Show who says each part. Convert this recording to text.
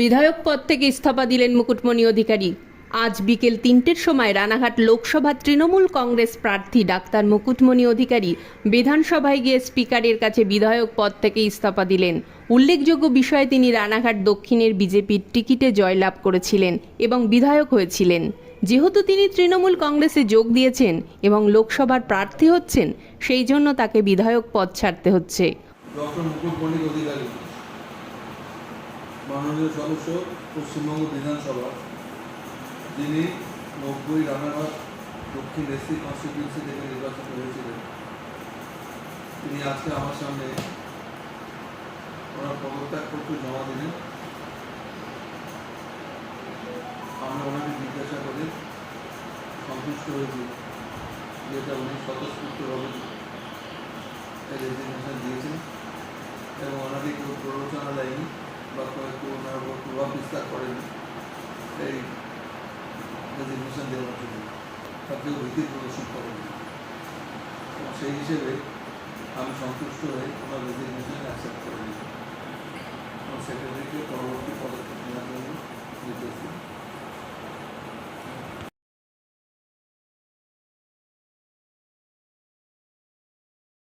Speaker 1: বিধায়ক পদ থেকে ইস্তফা দিলেন মুকুটমণি অধিকারী। আজ বিকেল তিনটের সময় রানাঘাট লোকসভা তৃণমূল কংগ্রেস প্রার্থী ডাক্তার মুকুটমণি অধিকারী বিধানসভায় গিয়ে স্পিকারের কাছে বিধায়ক পদ থেকে ইস্তফা দিলেন। উল্লেখযোগ্য বিষয়ে তিনি রানাঘাট দক্ষিণের বিজেপির টিকিটে জয়লাভ করেছিলেন এবং বিধায়ক হয়েছিলেন। যেহেতু তিনি তৃণমূল কংগ্রেসে যোগ দিয়েছেন এবং লোকসভার প্রার্থী হচ্ছেন, সেই জন্য তাকে বিধায়ক পদ ছাড়তে হচ্ছে।
Speaker 2: ডক্টর মুকুট পণ্ডিত অধিকারী মাননীয় সদস্য পশ্চিমবঙ্গ বিধানসভা, যিনি নব্বই রানাঘাট দক্ষিণ এসসি কনস্টিটিউন্সি থেকে নির্বাচিত হয়েছিলেন। তিনি আজকে আমার সামনে ওনার পদত্যাগপত্র জমা দিলেন। আমরা ওনাকে জিজ্ঞাসা করে, সন্তুষ্ট হয়েছি যেটা উনি স্বতঃস্ফূর্তভাবে রেজিগনেশন দিয়েছেন। এই রেজিগনেশন দেওয়ার জন্য কেউ ভীতি প্রদর্শন করেনি সেই হিসেবে আমি সন্তুষ্ট হয়ে ওনার রেজিগনেশনে